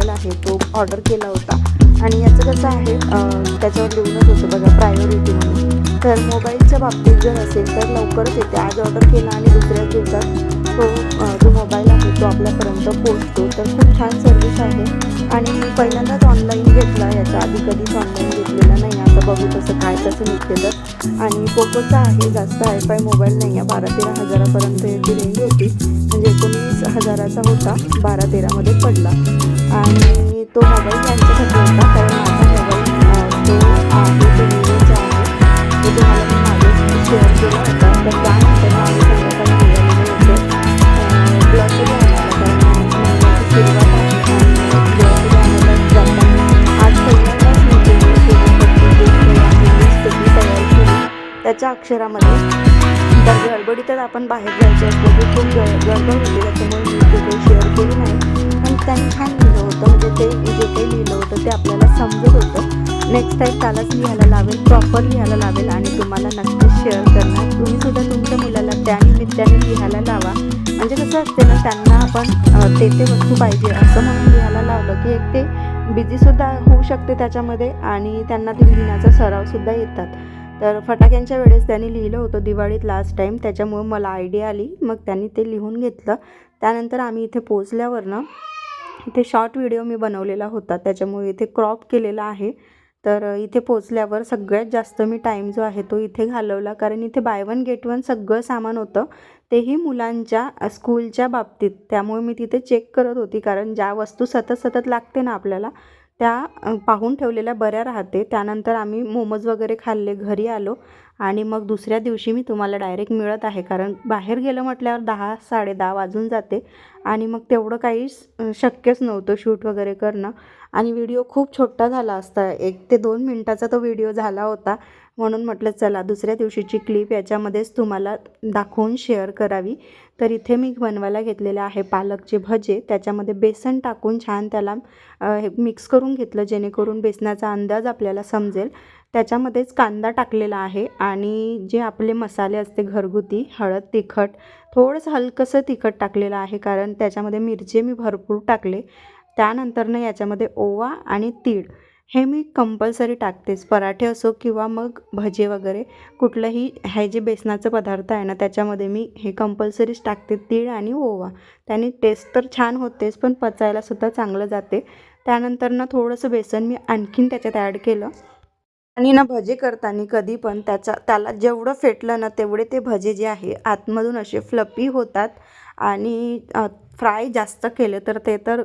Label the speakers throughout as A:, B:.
A: Mobile आहे तो order केला होता. आणि याचं कसं आहे त्याच्यावर लिहूनच होतं बघा प्रायोरिटी म्हणून. तर मोबाईलच्या बाबतीत जर असेल तर लवकरच येते. आज ऑर्डर केला आणि दुसऱ्याच दिवसात तो जो मोबाईल आहे तो आपल्यापर्यंत पोचतो तर खूप छान सर्विस आहे. आणि मी पहिल्यांदाच ऑनलाईन घेतला याच्या आधी कधीच ऑनलाईन घेतलेला नाही आता बघू तसं काय कसं निघते तर. आणि पोकोचा आहे जास्त हायफाय मोबाईल नाही आहे. बारा तेरा हजारापर्यंत याची रेंज होती. म्हणजे एकोणीस हजाराचा होता. बारा तेरामध्ये पडला. आणि तो मोबाईल यांच्यासाठी होता कारण माझा मोबाईल तो आहे तो तुम्हाला मी शेअर केला होता. तर त्यानंतर संध्याकाळी कारण महिन्याची सुरुवात तयार केली त्याच्या अक्षरामध्ये तर गडबडीतच आपण बाहेर जायचं असतो खूप गडबड होती. त्याच्यामुळे मी ते शेअर केली नाही. त्यांनी छान लिहिलं होतं म्हणजे ते जे काही लिहिलं होतं ते आपल्याला समजत होतं. नेक्स्ट टाईम त्यालाच लिहायला लावेल प्रॉपर लिहायला लावेल आणि तुम्हाला नक्कीच शेअर करणार. तुम्हीसुद्धा तुमच्या मुलाला त्यानिमित्ताने लिहायला लावा. म्हणजे कसं असते ना त्यांना आपण ते ते वस्तू पाहिजे असं म्हणून लिहायला लावलं की एक ते बिझीसुद्धा होऊ शकते त्याच्यामध्ये आणि त्यांना ते लिहिण्याचा सरावसुद्धा येतात. तर फटाक्यांच्या वेळेस त्यांनी लिहिलं होतं दिवाळीत लास्ट टाईम त्याच्यामुळं मला आयडिया आली. मग त्यांनी ते लिहून घेतलं. त्यानंतर आम्ही इथे पोचल्यावर ना इथे शॉर्ट व्हिडिओ मी बनवलेला होता. त्याच्यामुळे इथे क्रॉप केलेला आहे. तर इथे पोचल्यावर सगळ्यात जास्त मी टाईम जो आहे तो इथे घालवला. कारण इथे बाय वन गेट वन सगळं सामान होतं. तेही मुलांच्या स्कूलच्या बाबतीत. त्यामुळे मी तिथे चेक करत होती. कारण ज्या वस्तू सतत सतत लागते ना आपल्याला त्या पाहून ठेवलेल्या बऱ्या राहते. त्यानंतर आम्ही मोमोज वगैरे खाल्ले घरी आलो. आणि मग दुसऱ्या दिवशी मी तुम्हाला डायरेक्ट मिळत आहे. कारण बाहेर गेलं म्हटल्यावर दहा साडे दहा वाजून जाते. आणि मग तेवढं काही शक्यच नव्हतं शूट वगैरे करणं. आणि व्हिडिओ खूप छोटा झाला असता. एक ते दोन मिनटाचा तो व्हिडिओ झाला होता. म्हणून म्हटलं चला दुसऱ्या दिवशीची क्लिप याच्यामध्येच तुम्हाला दाखवून शेअर करावी. तर इथे मी बनवायला घेतलेले आहे पालकचे भजे. त्याच्यामध्ये बेसन टाकून छान त्याला हे मिक्स करून घेतलं जेणेकरून बेसनाचा अंदाज आपल्याला समजेल. त्याच्यामध्येच कांदा टाकलेला आहे आणि जे आपले मसाले असते घरगुती हळद तिखट थोडंसं हलकंसं तिखट टाकलेलं आहे कारण त्याच्यामध्ये मिरची मी भरपूर टाकले. त्यानंतरनं याच्यामध्ये ओवा आणि तीळ. हे मी कंपल्सरी टाकतेच. पराठे असो किंवा मग भजे वगैरे कुठलंही हे जे बेसनाचं पदार्थ आहे ना त्याच्यामध्ये मी हे कंपल्सरीच टाकते. तीळ आणि ओवा. त्याने टेस्ट तर छान होतेच पण पचायलासुद्धा चांगलं जाते. त्यानंतर ना थोडंसं बेसन मी आणखीन त्याच्यात ॲड केलं. आणि ना भजे करताना कधी पण त्याचा त्याला जेवढं फेटलं ना तेवढे ते भजे जे आहे आतमधून असे फ्लपी होतात. आणि फ्राय जास्त केले तर ते तर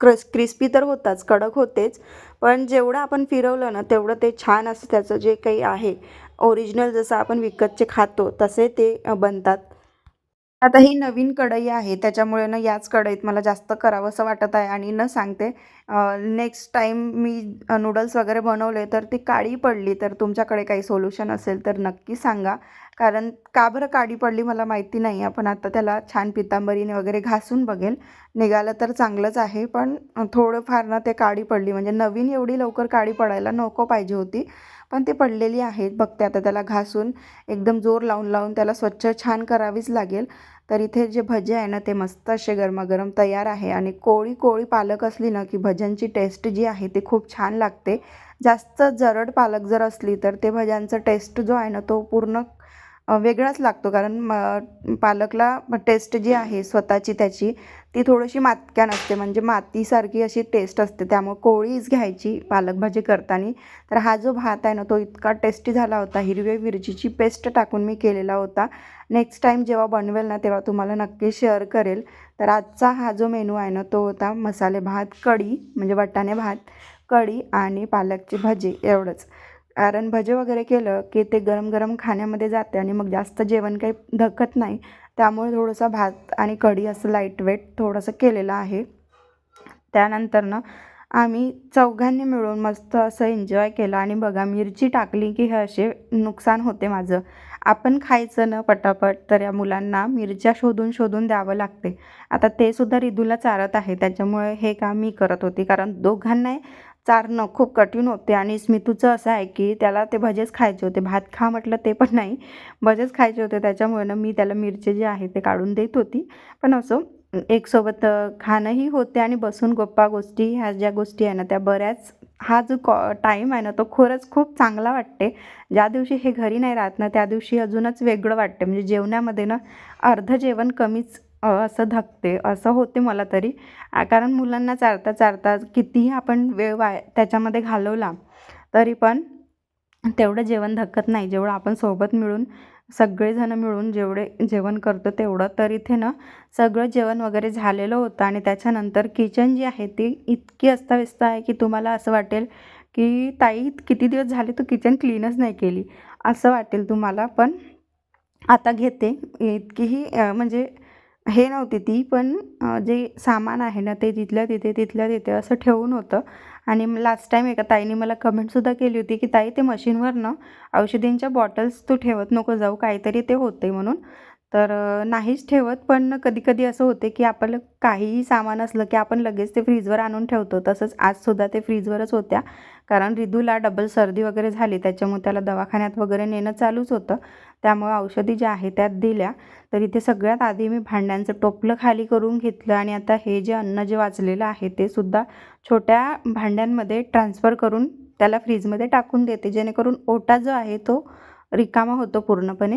A: क्रस क्रिस्पी तर होताच कडक होतेच. पण जेवढं आपण फिरवलं ना तेवढं ते छान असं त्याचं जे काही आहे ओरिजिनल जसं आपण विकतचे खातो तसे ते बनतात. आता ही नवीन कढई आहे त्याच्यामुळे ना याच कढईत मला जास्त करावंसं वाटत आहे आणि न सांगते नेक्स्ट टाईम मी नूडल्स वगैरे बनवले तर ती काळी पडली तर तुमच्याकडे काही सोल्युशन असेल तर नक्की सांगा. कारण का बरं काळी पडली मला माहिती नाही आहे पण आता त्याला छान पितांबरीने वगैरे घासून बघेल. निघालं तर चांगलंच आहे पण थोडंफार ना ते काळी पडली म्हणजे नवीन एवढी लवकर काळी पडायला नको पाहिजे होती. पण ती पडलेली आहेत. बघते आता त्याला घासून एकदम जोर लावून लावून त्याला स्वच्छ छान करावीच लागेल. तर इथे जे भजे आहे ना ते मस्त असे गरमागरम तयार आहे. आणि कोळी कोळी पालक असली ना की भज्यांची टेस्ट जी आहे ती खूप छान लागते. जास्त जरड पालक जर असली तर ते भज्यांचा टेस्ट जो आहे ना तो पूर्ण वेगळाच लागतो. कारण म पालकला टेस्ट जी आहे स्वतःची त्याची ती थोडीशी मातक्यान असते. म्हणजे मातीसारखी अशी टेस्ट असते. त्यामुळे कोळीच घ्यायची पालक भाजी करताना. तर हा जो भात आहे ना तो इतका टेस्टी झाला होता. हिरव्या मिरचीची पेस्ट टाकून मी केलेला होता. नेक्स्ट टाईम जेव्हा बनवेल ना तेव्हा तुम्हाला नक्की शेअर करेल. तर आजचा हा जो मेनू आहे ना तो होता मसाले भात कढी म्हणजे वटाणे भात कढी आणि पालकची भजी. एवढंच. कारण भजे वगैरे केलं की ते गरम गरम खाण्यामध्ये जाते आणि मग जास्त जेवण काही धकत नाही. त्यामुळे थोडंसं भात आणि कढी असं लाइट वेट थोडंसं केलेलं आहे. त्यानंतर ना आम्ही चौघांनी मिळून मस्त असं एन्जॉय केलं आणि बघा मिरची टाकली की हे असे नुकसान होते माझं. आपण खायचं ना पटापट तर या मुलांना मिरच्या शोधून शोधून द्यावं लागते. आता ते सुद्धा रिदूला चारत आहे त्याच्यामुळे हे काम मी करत होती. कारण दोघांनाही चारणं खूप कठीण होते आणि स्मितूचं असं आहे की त्याला ते भजेच खायचे होते. भात खा म्हटलं ते पण नाही. भजेच खायचे होते. त्याच्यामुळे ना मी त्याला मिरचे जे आहे ते काढून देत होती. पण असं एकसोबत खाणंही होते आणि बसून गप्पा गोष्टी ह्या ज्या गोष्टी आहे ना त्या बऱ्याच हा जो कॉ टाईम आहे ना तो खरंच खूप चांगला वाटते. ज्या दिवशी हे घरी नाही राहत ना त्या दिवशी अजूनच वेगळं वाटते. म्हणजे जेवणामध्ये ना अर्धं जेवण कमीच असं धकते असं होते मला तरी. कारण मुलांना चारता चारता कितीही आपण वेळ वाय त्याच्यामध्ये घालवला तरी पण तेवढं जेवण धकत नाही. जेवढं आपण सोबत मिळून सगळेजण मिळून जेवढे जेवण करतो तेवढं तर इथे ना सगळं जेवण वगैरे झालेलं होतं आणि त्याच्यानंतर किचन जी आहे ती इतकी अस्ताव्यस्त आहे की तुम्हाला असं वाटेल की ताई किती दिवस झाले तू किचन क्लीनच नाही केली असं वाटेल तुम्हाला. पण आता घेते इतकीही म्हणजे हे नव्हती ती पण जे सामान आहे ना ते तिथल्या तिथे तिथल्या तिथे असं ठेवून होतं. आणि लास्ट टाईम एका ताईने मला कमेंटसुद्धा केली होती की ताई ते मशीनवर ना औषधींच्या बॉटल्स तू ठेवत नको जाऊ काहीतरी ते होते म्हणून. तर नाहीच ठेवत पण कधीकधी असं होते की आपलं काहीही सामान असलं की आपण लगेच ते फ्रीजवर आणून ठेवतो. तसंच आजसुद्धा ते फ्रीजवरच होत्या. कारण रिदूला डबल सर्दी वगैरे झाली त्याच्यामुळे त्याला दवाखान्यात वगैरे नेणं चालूच होतं. त्यामुळे औषधी ज्या आहे त्यात दिल्या. तर इथे सगळ्यात आधी मी भांड्यांचं टोपलं खाली करून घेतलं आणि आता हे जे अन्न जे वाचलेलं आहे ते सुद्धा छोट्या भांड्यांमध्ये ट्रान्सफर करून त्याला फ्रीजमध्ये टाकून देते. जेणेकरून ओटा जो आहे तो रिकामा होतो पूर्णपणे.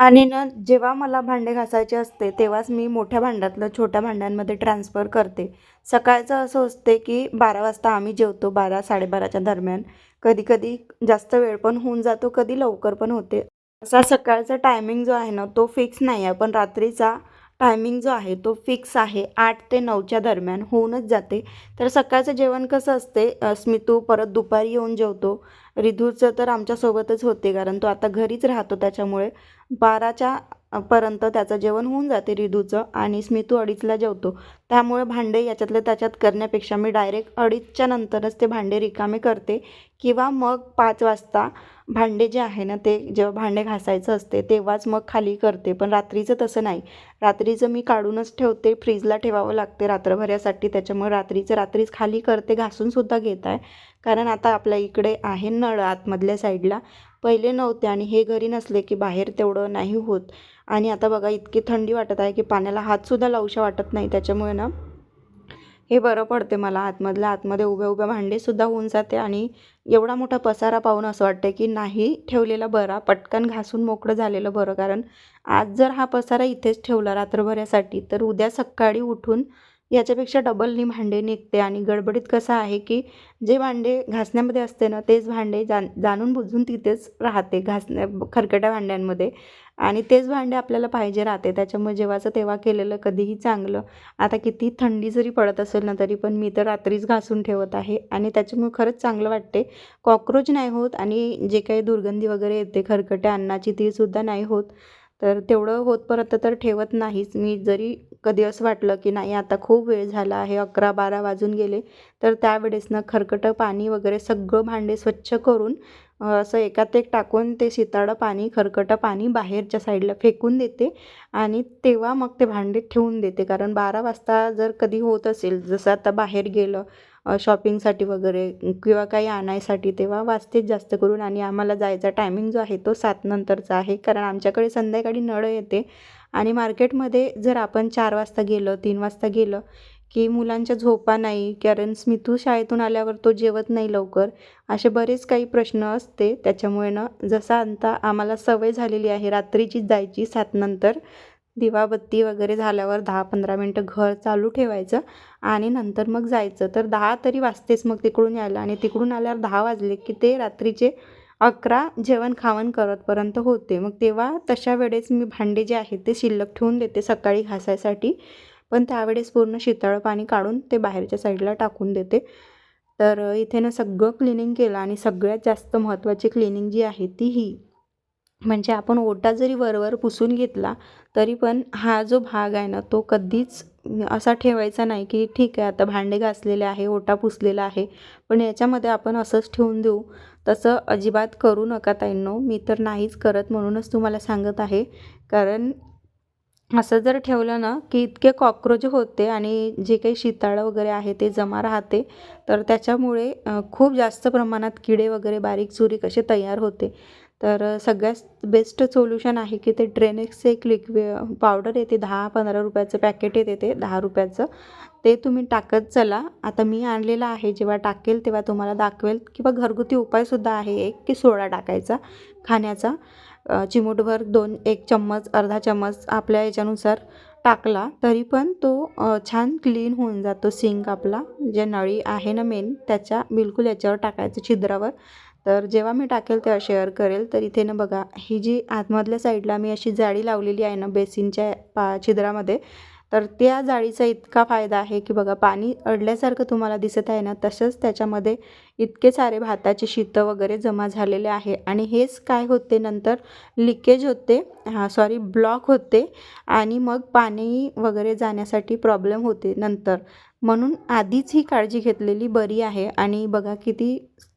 A: आणि ना जेव्हा मला भांडे घासायचे असते तेव्हाच मी मोठ्या भांड्यातलं छोट्या भांड्यांमध्ये ट्रान्सफर करते. सकाळचं असं असते की बारा वाजता आम्ही जेवतो बारा साडेबाराच्या दरम्यान. कधी कधी जास्त वेळ पण होऊन जातो कधी लवकर पण होते. असा सकाळचा टायमिंग जो आहे ना तो फिक्स नाही आहे पण रात्रीचा टायमिंग जो आहे तो फिक्स आहे. आठ ते नऊच्या दरम्यान होऊनच जाते. तर सकाळचं जेवण कसं असते? स्मितू परत दुपारी येऊन जेवतो. रिधूचं तर आमच्यासोबतच होते कारण तो आता घरीच राहतो त्याच्यामुळे. बाराच्या पर्यंत त्याचं जेवण होऊन जाते रिदूचं आणि स्मितू अडीचला जेवतो. त्यामुळे भांडे याच्यातले त्याच्यात करण्यापेक्षा मी डायरेक्ट अडीचच्या नंतरच ते भांडे रिकामे करते किंवा मग पाच वाजता भांडे जे आहे ना ते जेव्हा भांडे घासायचं असते तेव्हाच मग खाली करते. पण रात्रीचं तसं नाही. रात्रीचं मी काढूनच ठेवते फ्रीजला ठेवावं लागते रात्रभरासाठी. त्याच्यामुळे रात्रीचं रात्रीच खाली करते घासूनसुद्धा घेत आहे. कारण आता आपल्या इकडे आहे नळ आतमधल्या साईडला पहिले नव्हते आणि हे घरी नसले की बाहेर तेवढं नाही होत. आणि आता बघा इतकी थंडी वाटत आहे की पाण्याला हातसुद्धा लावूशा वाटत नाही. त्याच्यामुळे ना हे बरं पडते मला. आतमधल्या आतमध्ये उभ्या उभ्या भांडेसुद्धा होऊन जाते आणि एवढा मोठा पसारा पाहून असं वाटतं की नाही ठेवलेला बरा. पटकन घासून मोकळं झालेलं बरं. कारण आज जर हा पसारा इथेच ठेवला रात्रभरासाठी तर उद्या सकाळी उठून याच्यापेक्षा डबलनी भांडे निघते आणि गडबडीत कसं आहे की जे भांडे घासण्यामध्ये असते ना तेच भांडे जाण जाणून बुजून तिथेच राहते घासण्या खरकट्या भांड्यांमध्ये. आणि तेच भांडे आपल्याला पाहिजे राहते. त्याच्यामुळे जेव्हाचं तेव्हा केलेलं कधीही चांगलं. आता किती थंडी जरी पडत असेल ना तरी पण मी तर रात्रीच घासून ठेवत आहे. आणि त्याच्यामुळे खरंच चांगलं वाटते. कॉक्रोच नाही होत आणि जे काही दुर्गंधी वगैरे येते खरकट्या अन्नाची तीसुद्धा नाही होत. तर तेवढं होतपर्यंत तर ठेवत नाहीच. मी जरी कधी असं वाटलं की नाही आता खूप वेळ झाला आहे अकरा बारा वाजून गेले तर त्यावेळेस ना खरकटं पाणी वगैरे सगळं भांडे स्वच्छ करून असं एकात एक टाकून ते शिताळं पाणी खरकटं पाणी बाहेरच्या साईडला फेकून देते आणि तेव्हा मग ते भांडे ठेवून देते. कारण बारा वाजता जर कधी होत असेल जसं आता बाहेर गेलं शॉपिंगसाठी वगैरे किंवा काही आणायसाठी तेव्हा वाजतेच जास्त करून आणि आम्हाला जायचा टायमिंग जो आहे तो सात नंतरचा आहे. कारण आमच्याकडे संध्याकाळी नळ येते आणि मार्केटमध्ये जर आपण चार वाजता गेलं तीन वाजता गेलं की मुलांच्या झोपा नाही कारण स्मितू शाळेतून आल्यावर तो जेवत नाही लवकर असे बरेच काही प्रश्न असते. त्याच्यामुळे ना जसं आता आम्हाला सवय झालेली आहे रात्रीचीच जायची सातनंतर दिवाबत्ती वगैरे झाल्यावर दहा पंधरा मिनटं घर चालू ठेवायचं आणि नंतर मग जायचं. तर दहा तरी वाजतेच मग तिकडून यायला आणि तिकडून आल्यावर दहा वाजले की ते रात्रीचे अकरा जेवण खावण करतपर्यंत होते. मग तेव्हा तशा वेळेस मी भांडे जे आहेत ते शिल्लक ठेवून देते सकाळी घासायसाठी. पण त्यावेळेस पूर्ण शीतळ पाणी काढून ते बाहेरच्या साईडला टाकून देते. तर इथे ना सगळं क्लिनिंग केलं आणि सगळ्यात जास्त महत्त्वाची क्लिनिंग जी आहे ती ही म्हणजे आपण ओटा जरी वरवर पुसून घेतला तरी पण हा जो भाग आहे ना तो कधीच असा ठेवायचा नाही की ठीक आहे आता भांडे घासलेले आहे ओटा पुसलेला आहे पण याच्यामध्ये आपण असंच ठेवून देऊ. तसं अजिबात करू नका ताईंनो मी तर नाहीच करत म्हणूनच तुम्हाला सांगत आहे. कारण असं जर ठेवलं ना की इतके कॉक्रोच होते आणि जे काही शिताळं वगैरे आहे ते जमा राहते तर त्याच्यामुळे खूप जास्त प्रमाणात किडे वगैरे बारीक चुरीक असे तयार होते. तर सगळ्यात बेस्ट सोल्युशन आहे की ते ट्रेनेक्सचं एक लिक्वि पावडर येते दहा पंधरा रुपयाचं पॅकेट येते ते दहा रुपयाचं. ते तुम्ही टाकत चला. आता मी आणलेलं आहे जेव्हा टाकेल तेव्हा तुम्हाला दाखवेल. किंवा घरगुती उपायसुद्धा आहे एक की सोडा टाकायचा खाण्याचा. चिमूटभर दोन एक चम्मच अर्धा चम्मच आपल्या याच्यानुसार टाकला तरी पण तो छान क्लीन होऊन जातो सिंक आपला. जे नळी आहे ना मेन त्याच्या बिलकुल याच्यावर टाकायचं छिद्रावर. तर जेव्हा मी टाकेल तेव्हा शेअर करेल. तर इथे ना बघा ही जी आतमधल्या साईडला मी अशी जाळी लावलेली आहे ना बेसिनच्या पा छिद्रामध्ये तर त्या जाळीचा इतका फायदा आहे की बघा पाणी अडल्यासारखं तुम्हाला दिसत आहे ना तसंच त्याच्यामध्ये इतके सारे भाताचे शीतं वगैरे जमा झालेले आहे. आणि हेच काय होते नंतर? लिकेज होते हां सॉरी ब्लॉक होते आणि मग पाणी वगैरे जाण्यासाठी प्रॉब्लेम होते नंतर. म्हणून आधीच ही काळजी घेतलेली बरी आहे. आणि बघा किती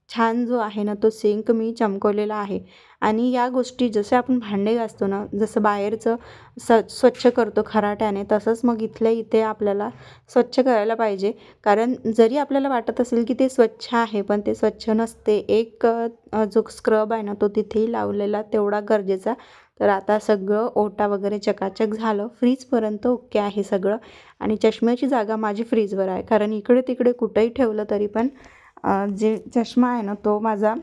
A: छान जो आहे ना तो सिंक मी चमकवलेला आहे. आणि या गोष्टी जसे आपण भांडे घासतो ना जसं बाहेरचं स स्वच्छ करतो खराट्याने तसंच मग इथल्या इथे आपल्याला स्वच्छ करायला पाहिजे. कारण जरी आपल्याला वाटत असेल की ते स्वच्छ आहे पण ते स्वच्छ नसते. एक जो स्क्रब आहे ना तो तिथेही लावलेला तेवढा गरजेचा. तर आता सगळं ओटा वगैरे चकाचक झालं. फ्रीजपर्यंत ओके आहे सगळं. आणि चष्म्याची जागा माझी फ्रीजवर आहे. कारण इकडे तिकडे कुठंही ठेवलं तरी पण जे चष्मा आहे ना तो माझा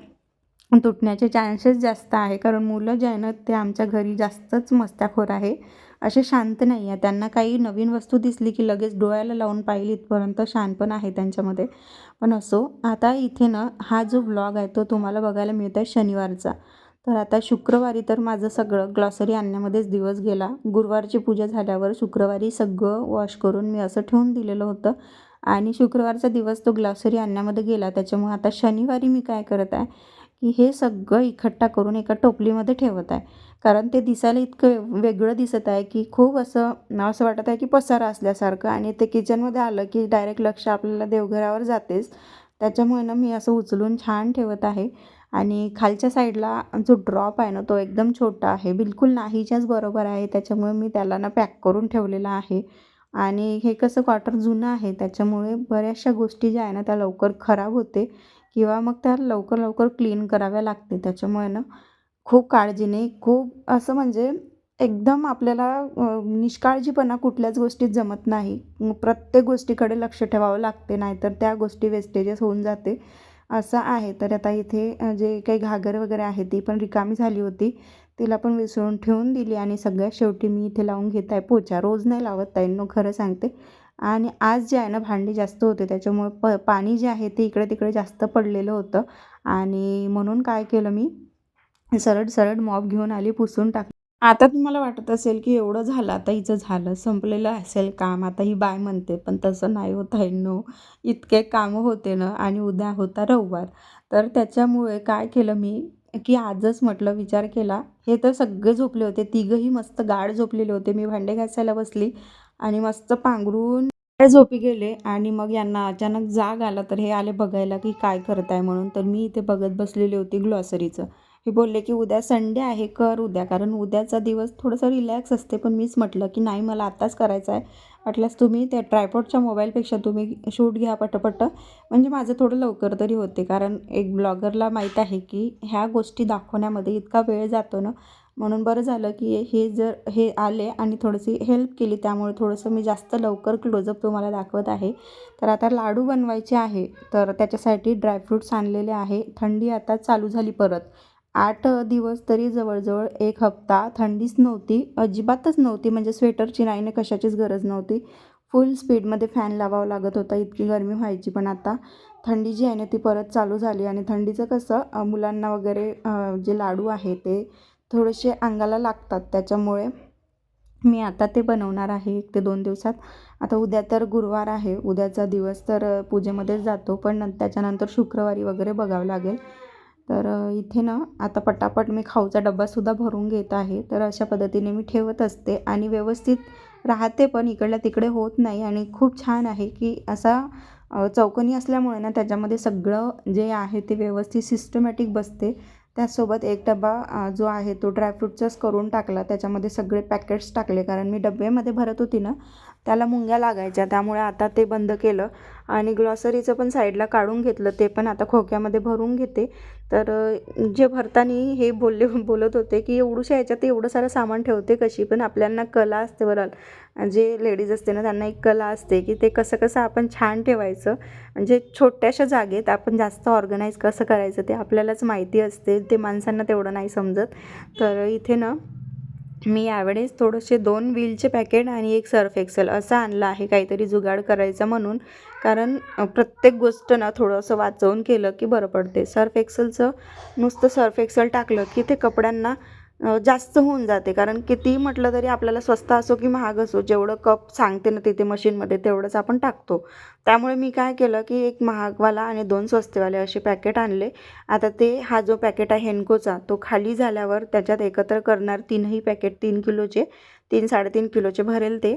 A: तुटण्याचे चान्सेस जास्त आहे. कारण मुलं जे आहे ना ते आमच्या घरी जास्तच मस्त्याखोर आहे. असे शांत नाही आहे. त्यांना काही नवीन वस्तू दिसली की लगेच डोळ्याला लावून पाहिली इथपर्यंत शान पण आहे त्यांच्यामध्ये. पण असो आता इथे ना हा जो ब्लॉग आहे तो तुम्हाला बघायला मिळत आहे शनिवारचा. तर आता शुक्रवारी तर माझं सगळं ग्लॉसरी आणण्यामध्येच दिवस गेला. गुरुवारची पूजा झाल्यावर शुक्रवारी सगळं वॉश करून मी असं ठेवून दिलेलं होतं. आणि शुक्रवारचा दिवस तो ग्लासरी आणण्यामध्ये गेला. त्याच्यामुळे आता शनिवारी मी काय करत आहे की हे सगळं इकट्ठा करून एका टोपलीमध्ये ठेवत आहे. कारण ते दिसायला इतकं वेगळं दिसत आहे की खूप असं असं वाटत आहे की पसारा असल्यासारखं आणि ते किचनमध्ये आलं की डायरेक्ट लक्ष आपल्याला देवघरावर जातेच. त्याच्यामुळे ना मी असं उचलून छान ठेवत आहे. आणि खालच्या साईडला जो ड्रॉप आहे ना तो एकदम छोटा आहे. बिलकुल नाहीच्याच बरोबर आहे. त्याच्यामुळे मी त्याला ना पॅक करून ठेवलेला आहे. आणि हे कसं क्वार्टर जुनं आहे त्याच्यामुळे बऱ्याचशा गोष्टी ज्या आहे ना त्या लवकर खराब होते किंवा मग त्या लवकर लवकर क्लीन कराव्या लागते. त्याच्यामुळे ना खूप काळजीने खूप असं म्हणजे एकदम आपल्याला निष्काळजीपणा कुठल्याच गोष्टीत जमत नाही. प्रत्येक गोष्टीकडे लक्ष ठेवावं लागते नाहीतर त्या गोष्टी वेस्टेजेस होऊन जाते. असं आहे. तर आता इथे जे काही घागर वगैरे आहे ती पण रिकामी झाली होती. तिला पण विसरून ठेवून दिली आणि सगळ्यात शेवटी मी इथे लावून घेत आहे पोचा. रोज नाही लावत ताईंनो खरं सांगते. आणि आज जे आहे ना भांडी जास्त होते त्याच्यामुळे प पाणी जे आहे ते इकडे तिकडे जास्त पडलेलं होतं. आणि म्हणून काय केलं मी सरळ सरळ मॉप घेऊन आली पुसून टाक आता तुम्हाला वाटत असेल की एवढं झालं आता हिचं झालं संपलेलं असेल काम. आता ही बाय म्हणते पण तसं नाही होत आहे नो इतके कामं होते ना आणि उद्या होता रविवार. तर त्याच्यामुळे काय केलं मी की आजच म्हटलं विचार केला. हे तर सगळे झोपले होते. तिघंही मस्त गाढ झोपलेले होते. मी भांडे घासायला बसली आणि मस्त पांघरून झोपी गेले आणि मग यांना अचानक जाग आला. तर हे आले बघायला की काय करताय म्हणून. तर मी इथे बघत बसलेली होती ग्लॉसरीचं. हे बोलले की उद्या संडे आहे कर उद्या. कारण उद्याचा दिवस थोडंसं रिलॅक्स असते. पण मीच म्हटलं की नाही मला आत्ताच करायचं आहे वाटल्यास तुम्ही त्या ट्रायपॉडच्या मोबाईलपेक्षा तुम्ही शूट घ्या पटपट. म्हणजे माझं थोडं लवकर तरी होते. कारण एक ब्लॉगरला माहीत आहे की ह्या गोष्टी दाखवण्यामध्ये इतका वेळ जातो ना. म्हणून बरं झालं की हे जर हे आले आणि थोडीशी हेल्प केली त्यामुळे थोडंसं मी जास्त लवकर क्लोजअप तुम्हाला दाखवत आहे. तर आता लाडू बनवायचे आहे. तर त्याच्यासाठी ड्रायफ्रूट्स आणलेले आहे. थंडी आता चालू झाली परत. आठ दिवस तरी जवळजवळ एक हप्ता थंडीच नव्हती अजिबातच नव्हती. म्हणजे स्वेटरची नाही ना कशाचीच गरज नव्हती. फुल स्पीडमध्ये फॅन लावावं लागत होता इतकी गरमी व्हायची. पण आता थंडी जी आहे ना ती परत चालू झाली. आणि थंडीचं कसं मुलांना वगैरे जे लाडू आहे ते थोडेसे अंगाला लागतात. त्याच्यामुळे मी आता ते बनवणार आहे एक ते दोन दिवसात. आता उद्या तर गुरुवार आहे. उद्याचा दिवस तर पूजेमध्येच जातो. पण त्याच्यानंतर शुक्रवारी वगैरे बघावं लागेल. तर इथे ना आता पटापट मी खाऊचा डब्बासुद्धा भरून घेत आहे. तर अशा पद्धतीने मी ठेवत असते आणि व्यवस्थित राहते पण इकडल्या तिकडे होत नाही. आणि खूप छान आहे की असा अ, चौकोनी असल्यामुळे ना त्याच्यामध्ये सगळं जे आहे ते व्यवस्थित सिस्टमॅटिक बसते. त्याचसोबत एक डबा जो आहे तो ड्रायफ्रूटचाच करून टाकला. त्याच्यामध्ये सगळे पॅकेट्स टाकले. कारण मी डब्यामध्ये भरत होती ना त्याला मुंग्या लागायच्या. त्यामुळे आता ते बंद केलं आणि ग्लॉसरीचं पण साईडला काढून घेतलं. ते पण आता खोक्यामध्ये भरून घेते. तर जे भरताना हे बोलले बोलत होते की एवढूशा ह्याच्यात एवढं सारं सामान ठेवते कशी? पण आपल्याला कला असते बरं. जे लेडीज असते ना त्यांना एक कला असते की ते कसं कसं आपण छान ठेवायचं. म्हणजे छोट्याशा जागेत आपण जास्त ऑर्गनाईज कसं करायचं ते आपल्यालाच माहिती असते. ते माणसांना तेवढं नाही समजत. तर इथे ना मी यावेळेस थोडेसे दोन व्हीलचे पॅकेट आणि एक सर्फ एक्सेल असं आणलं आहे काहीतरी जुगाड करायचा म्हणून. कारण प्रत्येक गोष्ट ना थोडंसं वाचवून केलं की बरं पडते. सर्फ एक्सेलचं नुसतं सर्फ एक्सेल टाकलं की ते कपड्यांना जास्त होऊन जाते. कारण कितीही म्हटलं तरी आपल्याला स्वस्त असो की महाग असो जेवढं कप सांगते ना तिथे मशीनमध्ये तेवढंच आपण टाकतो. त्यामुळे मी काय केलं की एक महागवाला आणि दोन स्वस्तवाले असे पॅकेट आणले. आता ते हा जो पॅकेट आहे हेन्कोचा तो खाली झाल्यावर त्याच्यात एकत्र करणार तीनही पॅकेट तीन किलोचे तीन साडेतीन किलोचे भरेल ते.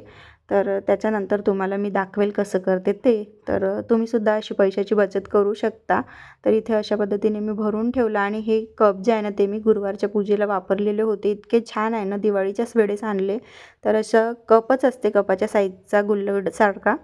A: तर त्याच्यानंतर तुम्हाला मी दाखवेल कसं करते ते. तर तुम्हीसुद्धा अशी पैशाची बचत करू शकता. तर इथे अशा पद्धतीने मी भरून ठेवलं आणि हे कप जे आहे ना ते मी गुरुवारच्या पूजेला वापरलेले होते. इतके छान आहे ना दिवाळीच्याच वेळेस आणले. तर असं कपच असते कपाच्या साईजचा गुल्लडसारखा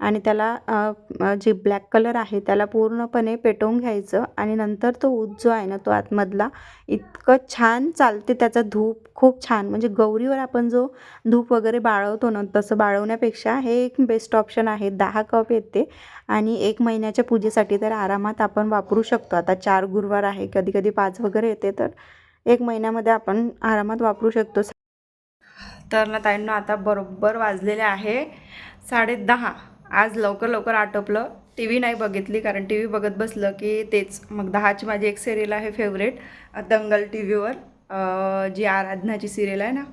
A: आणि त्याला जे ब्लॅक कलर आहे त्याला पूर्णपणे पेटवून घ्यायचं आणि नंतर तो ऊस जो आहे ना तो आतमधला इतकं छान चालते त्याचा धूप खूप छान. म्हणजे गौरीवर आपण जो धूप वगैरे बाळवतो ना तसं बाळवण्यापेक्षा हे एक बेस्ट ऑप्शन आहे. दहा कप येते आणि एक महिन्याच्या पूजेसाठी तर आरामात आपण वापरू शकतो. आता चार गुरुवार आहे कधी कधी पाच वगैरे येते तर एक महिन्यामध्ये आपण आरामात वापरू शकतो. तर ना ताईंना आता बरोबर वाजलेले आहे साडे दहा. आज लवकर लवकर आटोपलं. टी व्ही नाही बघितली कारण टी व्ही बघत बसलं की तेच. मग दहाची माझी एक सिरियल आहे फेवरेट दंगल टी व्हीवर जी आराधनाची सिरियल आहे ना?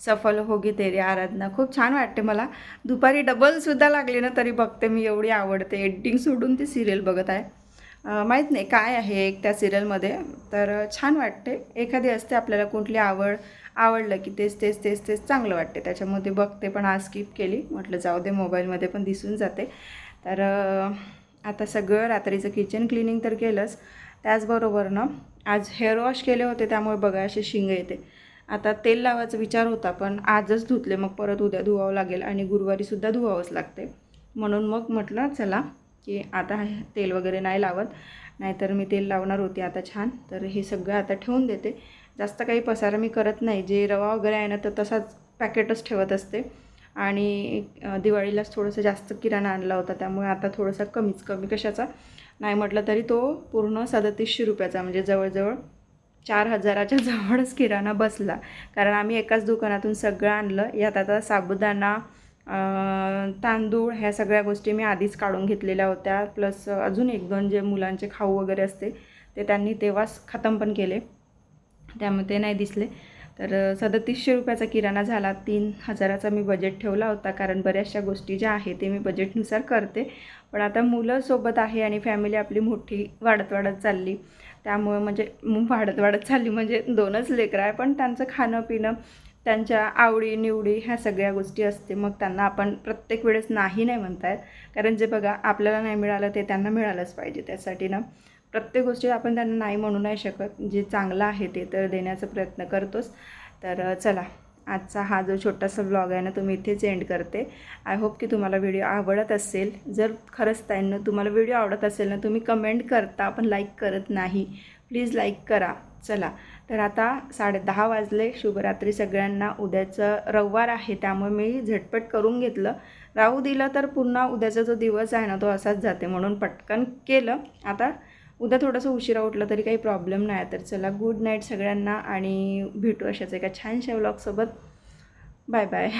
A: सफल होगी तेरी आराधना. खूप छान वाटते मला. दुपारी डबलसुद्धा लागली ना तरी बघते मी एवढी आवडते. एडिटिंग सोडून ती सिरियल बघत आहे. माहीत नाही काय आहे एक त्या सिरियलमध्ये तर छान वाटते. एखादी असते आपल्याला कुठली आवड आवडलं की तेच तेच तेच तेच चांगलं वाटते त्याच्यामध्ये बघते पण आज स्किप केली. म्हटलं जाऊ दे मोबाईलमध्ये पण दिसून जाते. तर आता सगळं रात्रीचं किचन क्लिनिंग तर केलंच. त्याचबरोबर ना आज हेअर वॉश केले होते त्यामुळे बघा असे शिंग येते. आता तेल लावायचा विचार होता पण आजच धुतले. मग परत उद्या धुवावं लागेल आणि गुरुवारीसुद्धा धुवावंच लागते. म्हणून मग म्हटलं चला की आता हे तेल वगैरे नाही लावत. नाहीतर मी तेल लावणार होती आता छान. तर हे सगळं आता ठेवून देते. जास्त काही पसारा मी करत नाही. जे रवा वगैरे आहे ना तर तसाच पॅकेटच ठेवत असते. आणि दिवाळीलाच थोडंसं जास्त किराणा आणला होता. त्यामुळे आता थोडासा कमीच कमी कशाचा? नाही म्हटलं तरी तो पूर्ण सदतीसशे रुपयाचा. म्हणजे जवळजवळ चार हजाराच्या जवळच किराणा बसला. कारण आम्ही एकाच दुकानातून सगळं आणलं. यात आता साबुदाणा तांदूळ ह्या सगळ्या गोष्टी मी आधीच काढून घेतलेल्या होत्या. प्लस अजून एक दोन जे मुलांचे खाऊ वगैरे असते ते त्यांनी तेव्हाच खतम पण केले. त्यामुळे ते नाही दिसले. तर सदतीसशे रुपयाचा किराणा झाला. तीन हजाराचा मी बजेट ठेवला होता. कारण बऱ्याचशा गोष्टी ज्या आहे ते मी बजेटनुसार करते. पण आता मुलं सोबत आहे आणि फॅमिली आपली मोठी वाढत वाढत चालली. त्यामुळं म्हणजे वाढत वाढत चालली म्हणजे दोनच लेकरं आहे. पण त्यांचं खाणं पिणं त्यांच्या आवडी निवडी ह्या सगळ्या गोष्टी असते. मग त्यांना आपण प्रत्येक वेळेस नाही नाही म्हणतायत. कारण जे बघा आपल्याला नाही मिळालं ते त्यांना मिळालंच पाहिजे त्यासाठी ना. प्रत्येक गोष्टी आपण त्यांना नाही म्हणू नाही शकत. जे चांगलं आहे ते तर देण्याचा प्रयत्न करतोच. तर चला. आजचा हा जो छोटासा ब्लॉग आहे ना तो मी इथेच एंड करते. आय होप की तुम्हाला व्हिडिओ आवडत असेल. जर खरंच त्यांना तुम्हाला व्हिडिओ आवडत असेल ना तुम्ही कमेंट करता पण लाईक करत नाही प्लीज लाईक करा. चला. तर आता साडे दहा वाजले. शुभरात्री सगळ्यांना. उद्याचं रविवार आहे त्यामुळे मी झटपट करून घेतलं. राहू दिलं तर पुन्हा उद्याचा जो दिवस आहे ना तो असाच जाते म्हणून पटकन केलं. आता उद्या थोडासा उशिरा उठला तरी काही प्रॉब्लेम नाही. तर चला गुड नाईट सगळ्यांना आणि भेटू अशाच एका छानशा व्लॉगसोबत बाय बाय